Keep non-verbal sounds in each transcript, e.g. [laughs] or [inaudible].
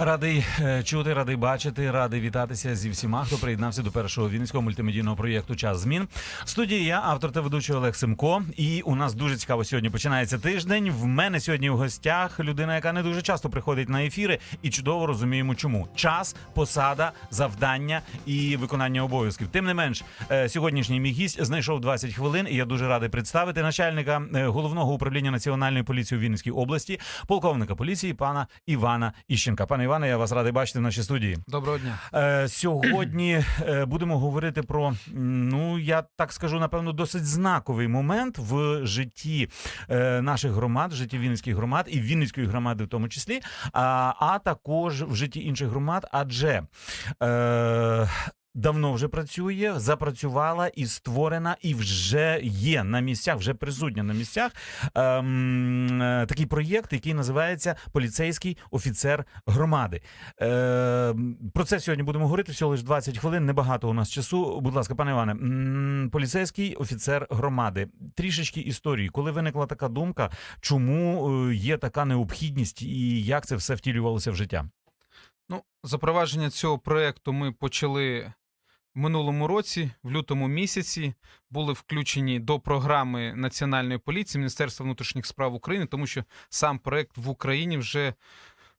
Радий е, чути, радий бачити, радий вітатися зі всіма, хто приєднався до першого вінницького мультимедійного проєкту Час змін. В студії я, автор та ведучий Олег Семко. І у нас дуже цікаво сьогодні починається тиждень. В мене сьогодні в гостях людина, яка не дуже часто приходить на ефіри, і чудово розуміємо, чому час, посада, завдання і виконання обов'язків. Тим не менш, е, сьогоднішній мій гість знайшов 20 хвилин, і я дуже радий представити начальника е, головного управління національної поліції у Вінницькій області, полковника поліції пана Івана Іщенка. Пане Іване, я вас радий бачити в нашій студії. Доброго дня. Е, сьогодні е, будемо говорити про ну я так скажу, напевно, досить знаковий момент в житті е, наших громад, в житті Вінницьких громад і Вінницької громади, в тому числі, а, а також в житті інших громад, адже. Е, Давно вже працює, запрацювала і створена, і вже є на місцях, вже присутня на місцях ем, е, такий проєкт, який називається Поліцейський офіцер громади. Е, про це сьогодні будемо говорити. Всього лише 20 хвилин. Небагато у нас часу. Будь ласка, пане Іване, м, поліцейський офіцер громади. Трішечки історії. Коли виникла така думка, чому е, є така необхідність і як це все втілювалося в життя? Ну, запровадження цього проекту ми почали минулому році, в лютому місяці, були включені до програми Національної поліції Міністерства внутрішніх справ України, тому що сам проект в Україні вже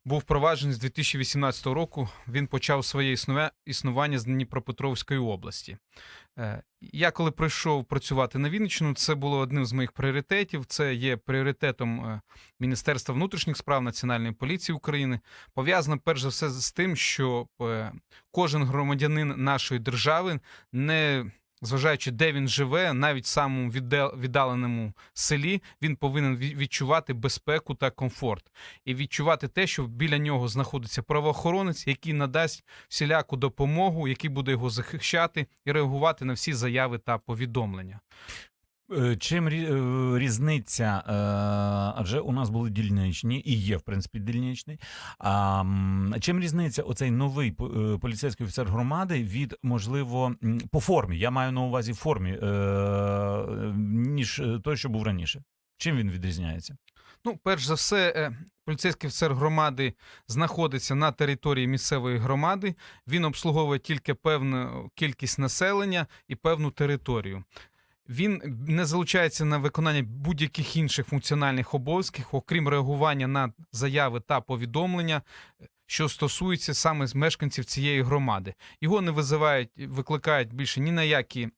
був впроваджений з 2018 року. Він почав своє існува- існування з Дніпропетровської області. Е, Я коли прийшов працювати на Вінниччину, це було одним з моїх пріоритетів. Це є пріоритетом е, Міністерства внутрішніх справ Національної поліції України. Пов'язано перш за все з тим, що е, кожен громадянин нашої держави, не зважаючи, де він живе, навіть в самому віддаленому селі, він повинен відчувати безпеку та комфорт і відчувати те, що біля нього знаходиться правоохоронець, який надасть всіляку допомогу, який буде його захищати і реагувати на всі заяви та повідомлення. Е, Чим е, різниця? е, Адже у нас були дільничні і є, в принципі, дільничний. А чим різниця оцей новий поліцейський офіцер громади від, можливо, по формі? Я маю на увазі формі, ніж той, що був раніше. Чим він відрізняється? Ну, перш за все, поліцейський офіцер громади знаходиться на території місцевої громади. Він обслуговує тільки певну кількість населення і певну територію. Він не залучається на виконання будь-яких інших функціональних обов'язків, окрім реагування на заяви та повідомлення, що стосуються саме з мешканців цієї громади. Його не визивають, викликають більше ні на які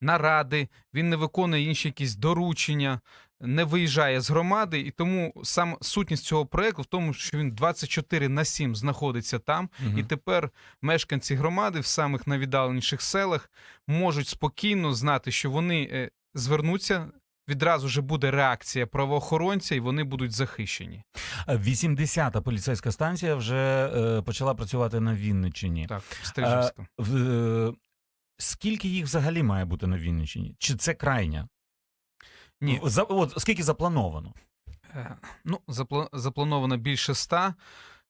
наради, він не виконує інші якісь доручення, не виїжджає з громади, і тому сам сутність цього проекту в тому, що він 24 на 7 знаходиться там, і тепер мешканці громади в самих найвіддаленіших селах можуть спокійно знати, що вони е, звернуться. Відразу ж буде реакція правоохоронця, і вони будуть захищені. 80-та поліцейська станція вже е, почала працювати на Вінниччині. Так, Стрижівська. В, е, скільки їх взагалі має бути на Вінниччині? Чи це крайня? Ні. За, от, скільки заплановано? Е, Ну, запла- заплановано більше ста.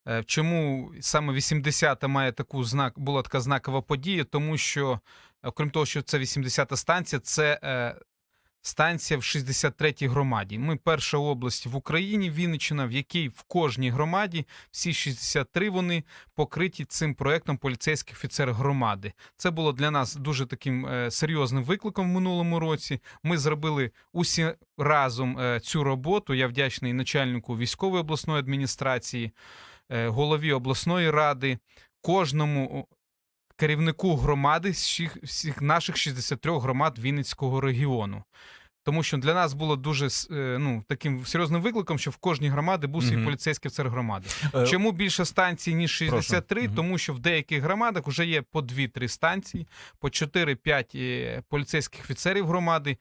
Е, Чому саме 80-та має таку знак, була така знакова подія? Тому що, окрім того, що це 80-та станція, це е, станція в 63-й громаді. Ми перша область в Україні, Вінниччина, в якій в кожній громаді всі 63 вони покриті цим проектом поліцейський офіцер громади. Це було для нас дуже таким е, серйозним викликом в минулому році. Ми зробили усі разом е, цю роботу. Я вдячний начальнику військової обласної адміністрації, е, голові обласної ради, кожному керівнику громади всіх, всіх наших 63 громад Вінницького регіону. Тому що для нас було дуже е, ну, таким серйозним викликом, що в кожній громаді був свій Мгм. поліцейський офіцер громади. Е, Чому більше станцій, ніж 63? Мгм. Тому що в деяких громадах вже є по 2-3 станції, по 4-5 е, поліцейських офіцерів громади.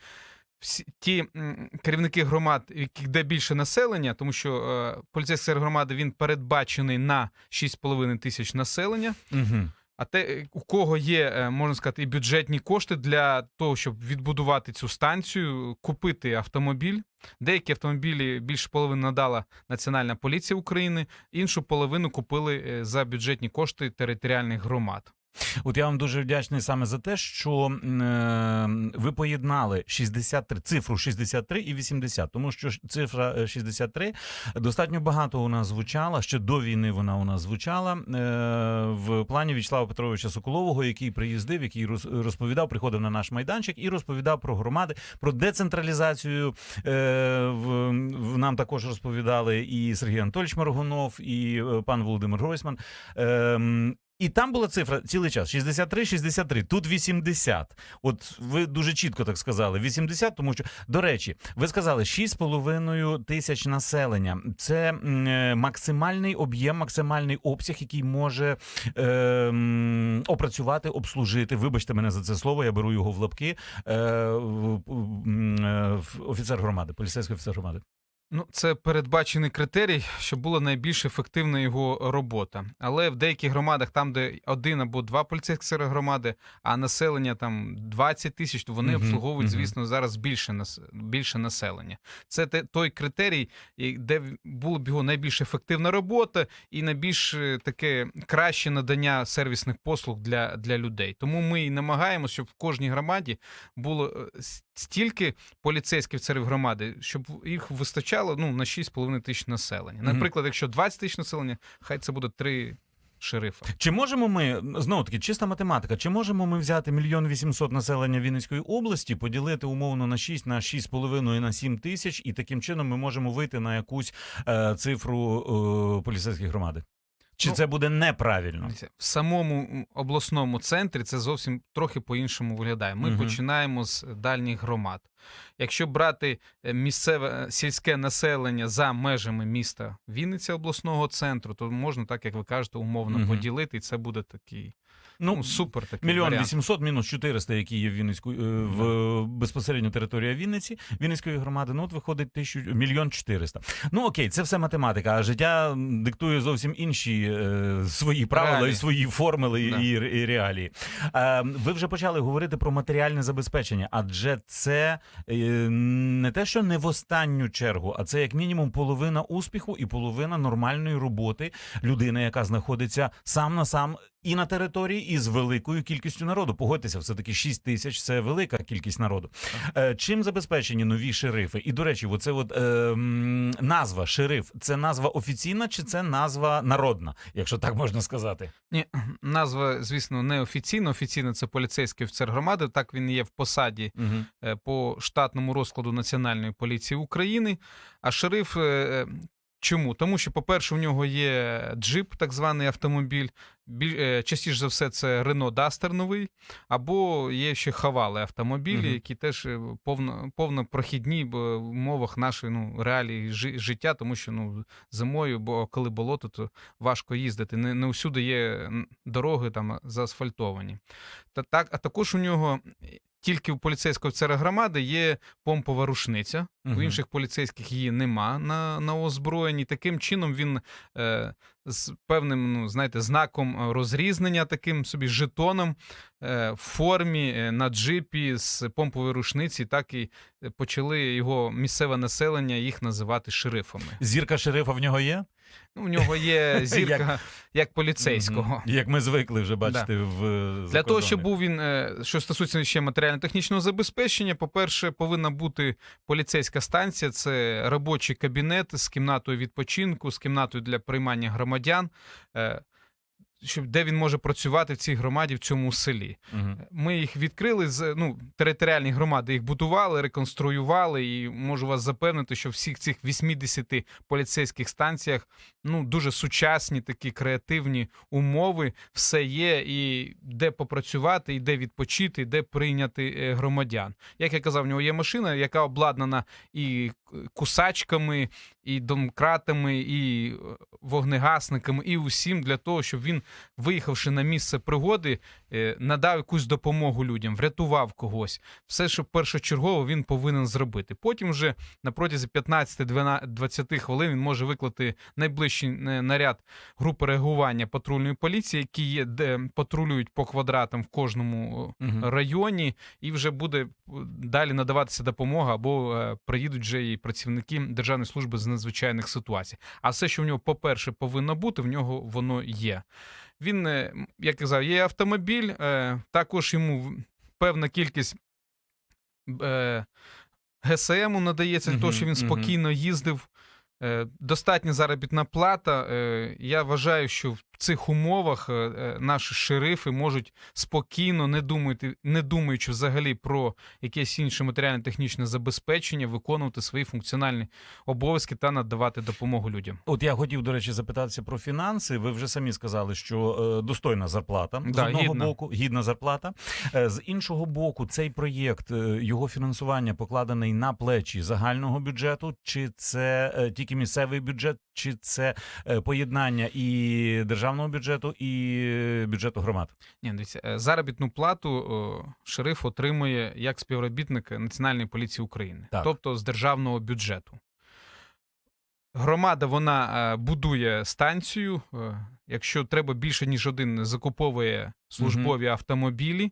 Всі ті м, керівники громад, де більше населення, тому що е, поліцейський офіцер громади він передбачений на 6,5 тисяч населення. Угу. А те, е, у кого є, е, можна сказати, і бюджетні кошти для того, щоб відбудувати цю станцію, купити автомобіль. Деякі автомобілі більше половини надала Національна поліція України, іншу половину купили е, за бюджетні кошти територіальних громад. От я вам дуже вдячний саме за те, що е, ви поєднали 63, цифру 63 і 80, тому що цифра е, 63 достатньо багато у нас звучала. Ще до війни вона у нас звучала е, в плані В'ячеслава Петровича Соколового, який приїздив, який роз- розповідав, приходив на наш майданчик і розповідав про громади, про децентралізацію. Е, в, в нам також розповідали і Сергій Анатольович Маргунов, і е, пан Володимир Гройсман. Ем, і там була цифра цілий час: 63, 63, тут 80. От ви дуже чітко так сказали. 80, тому що, до речі, ви сказали 6,5 тисяч населення. Це е, максимальний об'єм, максимальний обсяг, який може е, опрацювати, обслужити. Вибачте мене за це слово, я беру його в лапки. Е, е, офіцер громади, поліцейський офіцер громади. Ну, це передбачений критерій, щоб була найбільш ефективна його робота. Але в деяких громадах, там, де один або два поліцейських громади, а населення там 20 тисяч, то вони Мгм, обслуговують, мгм. звісно, зараз більше нас більше населення. Це той критерій, де було б його найбільш ефективна робота і найбільш е, таке краще надання сервісних послуг для, для людей. Тому ми і намагаємося, щоб в кожній громаді було е, стільки поліцейських офіцерів громади, щоб їх вистачало ну, на 6,5 тисяч населення. Наприклад, якщо 20 тисяч населення, хай це буде 3 шерифа. Чи можемо ми знову таки чиста математика? Чи можемо ми взяти мільйон вісімсот населення Вінницької області, поділити умовно на 6, на 6,5 і на 7 тисяч, і таким чином ми можемо вийти на якусь е, цифру е, поліцейської громади? Чи Ну, це буде неправильно? В самому обласному центрі це зовсім трохи по-іншому виглядає. Ми угу. починаємо з дальніх громад. Якщо брати е, місцеве е, сільське населення за межами міста Вінниця обласного центру, то можна, так як ви кажете, умовно угу. поділити, і це буде такий Ну, ну, супер такий Мільйон вісімсот мінус 400, які є в Вінницьку е, в безпосередньо територія Вінниці, Вінницької громади. Ну от виходить тисячу мільйон 400. Ну окей, це все математика. А життя диктує зовсім інші е, свої правила і свої формули Да. і, і реалії. Е, ви вже почали говорити про матеріальне забезпечення, адже це е, не те, що не в останню чергу, а це як мінімум половина успіху і половина нормальної роботи людини, яка знаходиться сам на сам і на території, і з великою кількістю народу. Погодьтеся, все таки 6 тисяч це велика кількість народу. Е, чим забезпечені нові шерифи? І до речі, оце от е, назва шериф це назва офіційна чи це назва народна, якщо так можна сказати? Ні, назва, звісно, не офіційна. Офіційно це поліцейський офіцер громади. Так він є в посаді Угу. е, по штатному розкладу Національної поліції України. А шериф. Чому? Тому що, по-перше, у нього є джип, так званий автомобіль. Біль, е, частіше за все, це Рено Дастер новий, або є ще хавали автомобілі, Мгм. які теж е, повно, повно прохідні в умовах нашої ну, реалії жи- життя, тому що ну, зимою, бо коли болото, то важко їздити. Не, не усюди є дороги там заасфальтовані. Та так, а також у нього тільки у поліцейського офіцера громади є помпова рушниця. угу. У інших поліцейських її нема на, на озброєнні. Таким чином він е, з певним, ну, знаєте, знаком е, розрізнення, таким собі жетоном е, в формі е, на джипі з помпової рушниці, так і почали його місцеве населення їх називати шерифами. Зірка шерифа в нього є? Ну, у нього є [laughs] зірка як поліцейського. Як ми звикли вже бачити в Для того, щоб був він, що стосується ще матеріально-технічного забезпечення, по-перше, повинна бути поліцейська станція, це робочий кабінет з кімнатою відпочинку, з кімнатою для приймання громадян, е, щоб, де він може працювати в цій громаді, в цьому селі. Мгм. Ми їх відкрили з ну, територіальні громади їх будували, реконструювали, і можу вас запевнити, що всіх цих 80 поліцейських станціях ну дуже сучасні такі креативні умови, все є, і де попрацювати, і де відпочити, і де прийняти е, громадян. Як я казав, в нього є машина, яка обладнана і кусачками, і домкратами, і е, вогнегасниками, і усім для того, щоб він, виїхавши на місце пригоди, е, надав якусь допомогу людям, врятував когось. Все, що першочергово він повинен зробити. Потім вже на протязі 15-20 хвилин він може виклати найближчий е, наряд групи реагування патрульної поліції, які є, де патрулюють по квадратам в кожному Мгм. районі, і вже буде далі надаватися допомога, або приїдуть вже і працівники Державної служби з надзвичайних ситуацій. А все, що в нього, по-перше, повинно бути, в нього воно є. Він, е, як казав, є автомобіль, е, також йому певна кількість е, ГСМу надається для того, щоб він спокійно їздив. Достатня заробітна плата. Я вважаю, що в цих умовах е, е, наші шерифи можуть спокійно, не думати, не думаючи взагалі про якесь інше матеріально-технічне забезпечення, виконувати свої функціональні обов'язки та надавати допомогу людям. От я хотів, до речі, запитатися про фінанси. Ви вже самі сказали, що е, достойна зарплата з одного гідна. боку, гідна зарплата. З іншого боку, цей проєкт, його фінансування покладений на плечі загального бюджету, чи це тільки місцевий бюджет, чи це поєднання і державного бюджету, і бюджету громад? Ні, дивіться, е, заробітну плату шериф отримує як співробітник Національної поліції України, Так. тобто з державного бюджету. Громада вона е, будує станцію. е, Якщо треба більше ніж один, закуповує службові автомобілі,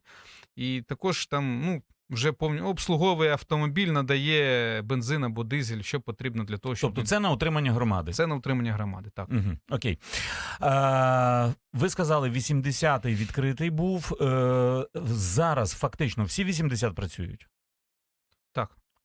і також там ну, вже повні обслуговує автомобіль, надає бензин або дизель, що потрібно для того, щоб Тобто це на утримання громади. це на утримання громади. Так. Угу, окей. Е, ви сказали, 80-й відкритий був. Е, зараз фактично всі 80 працюють.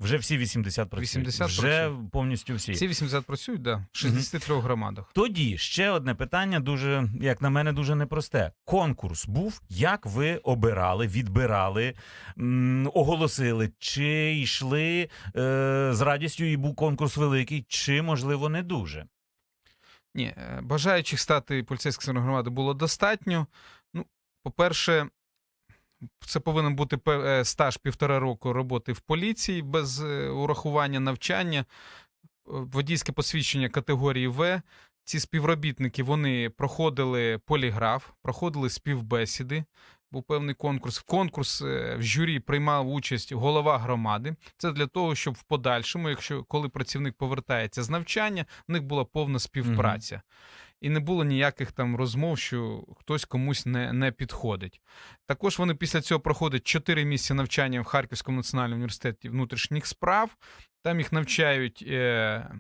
Вже всі 80 працюють. 80 Вже працюють. повністю всі. Ці 80 працюють, да, в 63 громадах. Тоді ще одне питання, дуже, як на мене, дуже непросте. Конкурс був. Як ви обирали, відбирали, м, оголосили, чи йшли е, з радістю і був конкурс великий, чи, можливо, не дуже? Ні, е, бажаючих стати поліцейським сержантом громади було достатньо. Ну, по-перше, це повинен бути е, стаж півтора року роботи в поліції без е, урахування навчання, водійське посвідчення категорії В. Ці співробітники вони проходили поліграф, проходили співбесіди. Був певний конкурс. В конкурс е, в журі приймав участь голова громади. Це для того, щоб в подальшому, якщо коли працівник повертається з навчання, в них була повна співпраця. І не було ніяких там розмов, що хтось комусь не, не підходить. Також вони після цього проходять 4 місяці навчання в Харківському національному університеті внутрішніх справ. Там їх навчають е,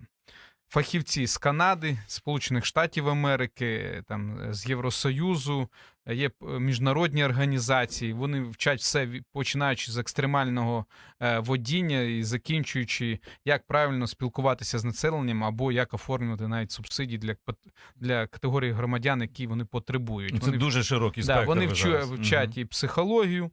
фахівці з Канади, Сполучених Штатів Америки, там, з Євросоюзу, є е, міжнародні організації. Вони вчать все, починаючи з екстремального е, водіння і закінчуючи, як правильно спілкуватися з населенням або як оформлювати навіть субсидії для, для категорії громадян, які вони потребують. Це Вони дуже широкий Да, вони вчу, зараз. і психологію,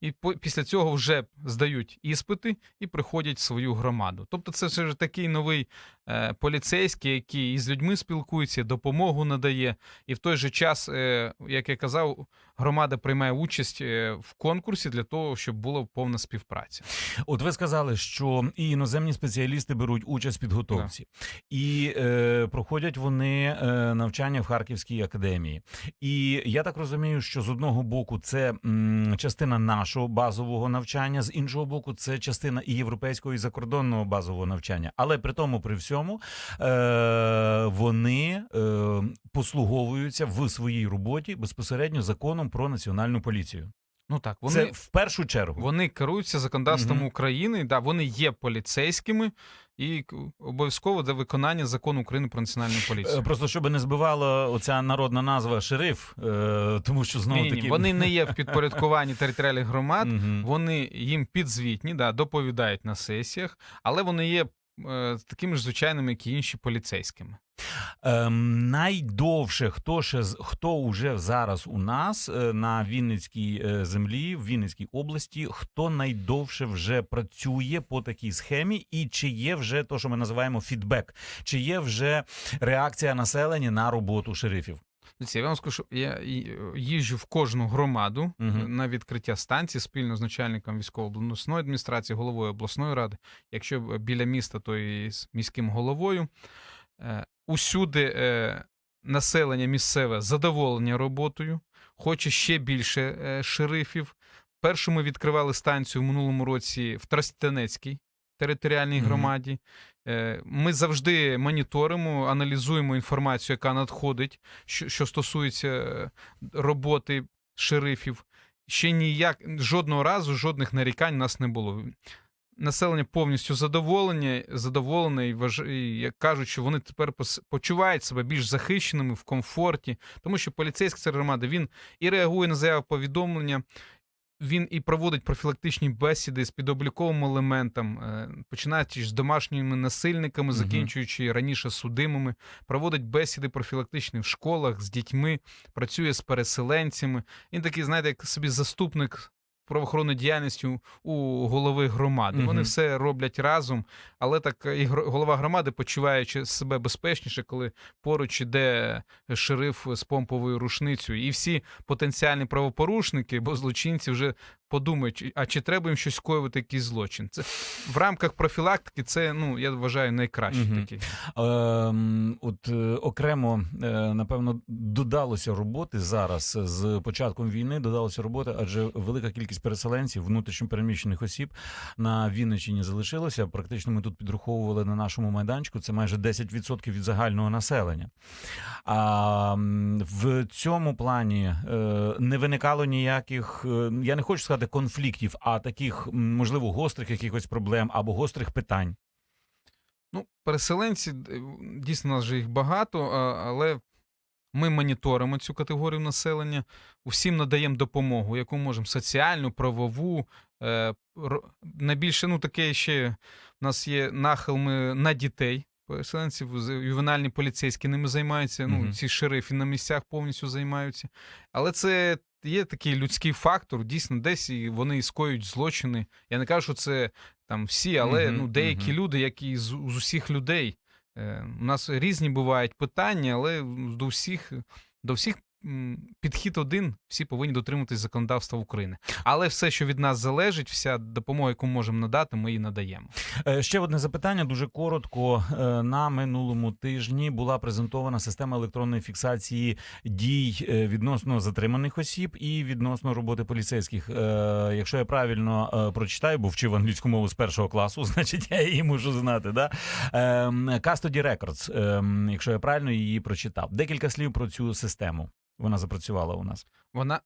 і по, після цього вже здають іспити і приходять в свою громаду. Тобто, це вже такий новий е, поліцейський, який із людьми спілкується, допомогу надає. І в той же час, е, як я казав, громада приймає участь е, в конкурсі для того, щоб була повна співпраця. От ви сказали, що і іноземні спеціалісти беруть участь в підготовці, і е, проходять вони е, навчання в Харківській академії. І я так розумію, що з одного боку це м, частина нашого базового навчання, з іншого боку, це частина і європейського і закордонного базового навчання. Але при тому, при всьому, е, вони е, послуговуються в своїй роботі безпосередньо законом про національну поліцію. Ну так, вони, Це в першу чергу. вони керуються законодавством Мгм. України, да, вони є поліцейськими і обов'язково до виконання закону України про національну поліцію. Е, Просто щоб не збивала оця народна назва шериф, е, тому що знову Ні, ні, таки вони не є в [laughs] підпорядкуванні територіальних громад, Мгм. вони їм підзвітні, да, доповідають на сесіях, але вони є такими ж звичайними, як і інші поліцейськими. Ем, найдовше, хто ще хто уже зараз у нас е, на Вінницькій е, землі, в Вінницькій області, хто найдовше вже працює по такій схемі, і чи є вже то, що ми називаємо фідбек, чи є вже реакція населення на роботу шерифів? Я вам скажу, що я їжджу в кожну громаду Мгм. на відкриття станції спільно з начальником військово-обласної адміністрації, головою обласної ради. Якщо біля міста, то і з міським головою. Е, Усюди е, населення місцеве задоволення роботою, хоче ще більше е, шерифів. Першу ми відкривали станцію в минулому році в Тростянецькій територіальній Мгм. громаді. Е, Ми завжди моніторимо, аналізуємо інформацію, яка надходить, що, стосується е, роботи шерифів. Ще ніяк жодного разу жодних нарікань нас не було. Населення повністю задоволені, задоволене і, вваж... і кажуть, що вони тепер почувають себе більш захищеними в комфорті, тому що поліцейський громади він і реагує на заяви повідомлення, він і проводить профілактичні бесіди з підобліковим елементом, е, починаючи з домашніми насильниками, закінчуючи раніше судимими, проводить бесіди профілактичні в школах з дітьми, працює з переселенцями. Він такий, знаєте, як собі заступник правоохоронної діяльністю у- голови громади. Угу. Вони все роблять разом, але так і голова громади, почуваючи себе безпечніше, коли поруч іде шериф з помповою рушницею, і всі потенціальні правопорушники, бо злочинці вже подумають, а чи треба їм щось скоювати, якийсь злочин. Це в рамках профілактики, це ну я вважаю найкраще Мгм. такі. Ем, от е, окремо, е, напевно, додалося роботи зараз з початком війни. Додалося роботи, адже велика кількість переселенців, внутрішньопереміщених осіб на Вінниччині залишилося. Практично ми тут підраховували на нашому майданчику. Це майже 10% від загального населення. А в цьому плані е, не виникало ніяких, е, я не хочу сказати конфліктів, а таких можливо гострих якихось проблем або гострих питань. Ну, переселенці е, дійсно у нас же їх багато, але ми моніторимо цю категорію населення, усім надаємо допомогу, яку можемо соціальну, правову. е, Найбільше, ну таке ще в нас є нахил ми на дітей. Переселенців ювенальні поліцейські ними займаються. Ну, ці шерифи на місцях повністю займаються. Але це є такий людський фактор. Дійсно, десь і вони скоюють злочини. Я не кажу, що це там всі, але Мгм, ну, деякі мгм. люди, як і з, з усіх людей. Е, У нас різні бувають питання, але до всіх, до всіх підхід один, всі повинні дотримуватись законодавства України. Але все, що від нас залежить, вся допомога, яку можемо надати, ми її надаємо. Е, Ще одне запитання дуже коротко. Е, На минулому тижні була презентована система електронної фіксації дій е, відносно затриманих осіб і відносно роботи поліцейських. Якщо я правильно прочитаю, бо вчив англійську мову з першого класу, [laughs] значить я її мушу знати. Да? Ем, Custody Records, ем, якщо я правильно її прочитав. Декілька слів про цю систему. Вона запрацювала у нас. Вона,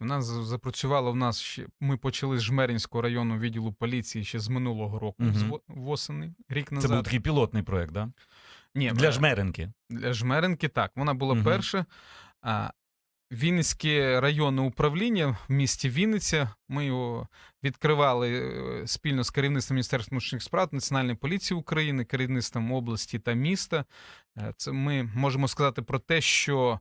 вона запрацювала в нас ще. Ми почали з Жмеринського районного відділу поліції ще з минулого року, Мгм. з во- восени, рік Це був такий пілотний проект, да? Ні, Для е, жмеренки. Для Жмеренки так. Вона була Мгм. перша. А, Вінницьке районне управління в місті Вінниця. Ми його відкривали е, спільно з керівництвом Міністерства внутрішніх справ, Національної поліції України, керівництвом області та міста. Е, Це ми можемо сказати про те, що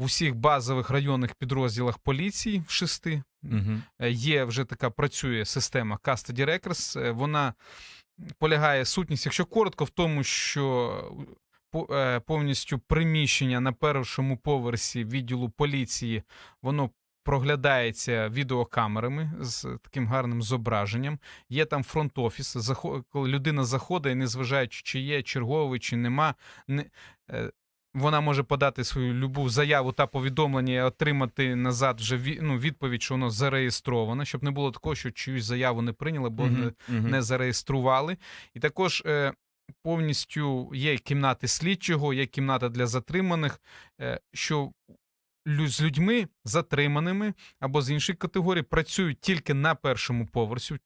в усіх базових районних підрозділах поліції в шести Угу. Є вже така працює система Custody Records. Е, Вона полягає сутність, якщо коротко, в тому, що е, повністю приміщення на першому поверсі відділу поліції, воно. Проглядається відеокамерами з таким гарним зображенням. Є там фронт-офіс. Коли людина заходить, незважаючи, чи є черговий, чи нема, не, вона може подати свою любу заяву та повідомлення і отримати назад вже ві- ну, відповідь, що воно зареєстровано, щоб не було такого, що чиюсь заяву не прийняли, бо не, не зареєстрували. І також е, повністю є кімнати слідчого, є кімната для затриманих, е, що з людьми затриманими або з інших категорій працюють тільки на першому поверсі.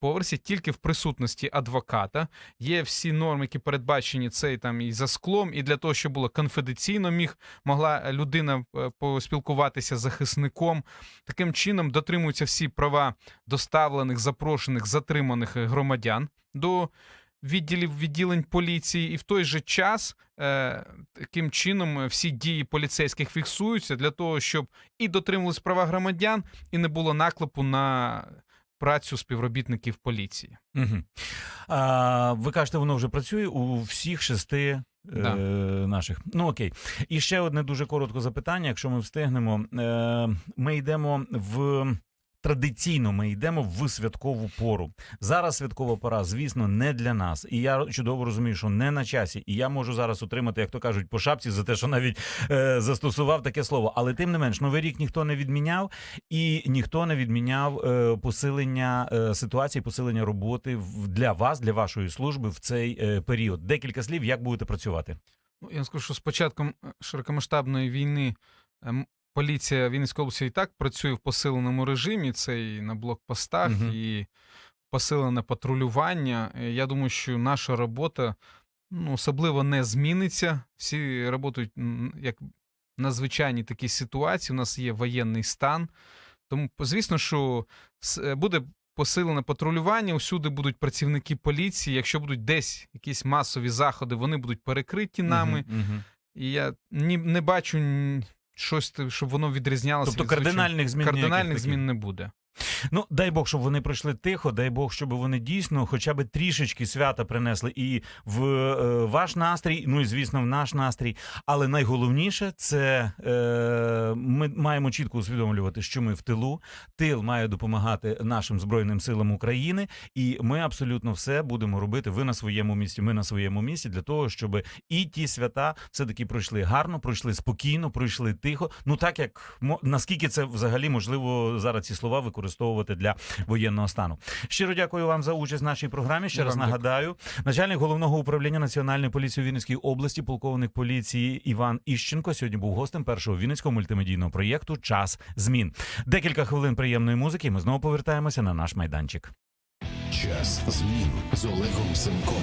Поверсі тільки в присутності адвоката є всі норми, які передбачені цей там і за склом, і для того, щоб було конфіденційно, міг могла людина е, поспілкуватися з захисником. Таким чином дотримуються всі права доставлених, запрошених, затриманих е, громадян до відділів відділень поліції, і в той же час е, таким чином е, всі дії поліцейських фіксуються для того, щоб і дотримувались права громадян, і не було наклепу на працю співробітників поліції. Угу. А, ви кажете, воно вже працює у всіх шести е, наших. Ну окей. І ще одне дуже коротке запитання, якщо ми встигнемо. Е, ми йдемо в. Традиційно ми йдемо в святкову пору. Зараз святкова пора, звісно, не для нас. І я чудово розумію, що не на часі. І я можу зараз отримати, як то кажуть, по шапці за те, що навіть е, застосував таке слово. Але тим не менш, новий рік ніхто не відміняв, і ніхто не відміняв е, посилення е, ситуації, посилення роботи для вас, для вашої служби в цей е, період. Декілька слів, як будете працювати. Ну, я скажу, що з початком широкомасштабної війни ем, поліція Вінницької області і так працює в посиленому режимі. Це і на блокпостах, Мгм. і посилене патрулювання. Е, Я думаю, що наша робота ну, особливо не зміниться. Всі працюють як на звичайній такій ситуації. У нас є воєнний стан. Тому, звісно, що е, буде посилене патрулювання. Усюди будуть працівники поліції. Якщо будуть десь якісь масові заходи, вони будуть перекриті нами. Мгм, мгм. І я ні, не бачу щось, щоб воно відрізнялося. Тобто від кардинальних змін кардинальних змін не буде. Ну дай Бог, щоб вони пройшли тихо, дай Бог, щоб вони дійсно, хоча б трішечки свята принесли і в е, ваш настрій, ну і звісно, в наш настрій. Але найголовніше це е, ми маємо чітко усвідомлювати, що ми в тилу. Тил має допомагати нашим збройним силам України, і ми абсолютно все будемо робити. Ви на своєму місці, ми на своєму місці для того, щоб і ті свята все таки пройшли гарно, пройшли спокійно, пройшли тихо. Ну так як наскільки це взагалі можливо зараз ці слова використовувати для воєнного стану. Щиро дякую вам за участь в нашій програмі. Ще раз нагадаю, начальник головного управління національної поліції у Вінницькій області, полковник поліції Іван Іщенко. Сьогодні був гостем першого вінницького мультимедійного проєкту Час змін. Декілька хвилин приємної музики. і Ми знову повертаємося на наш майданчик. Час змін з Олегом Семком.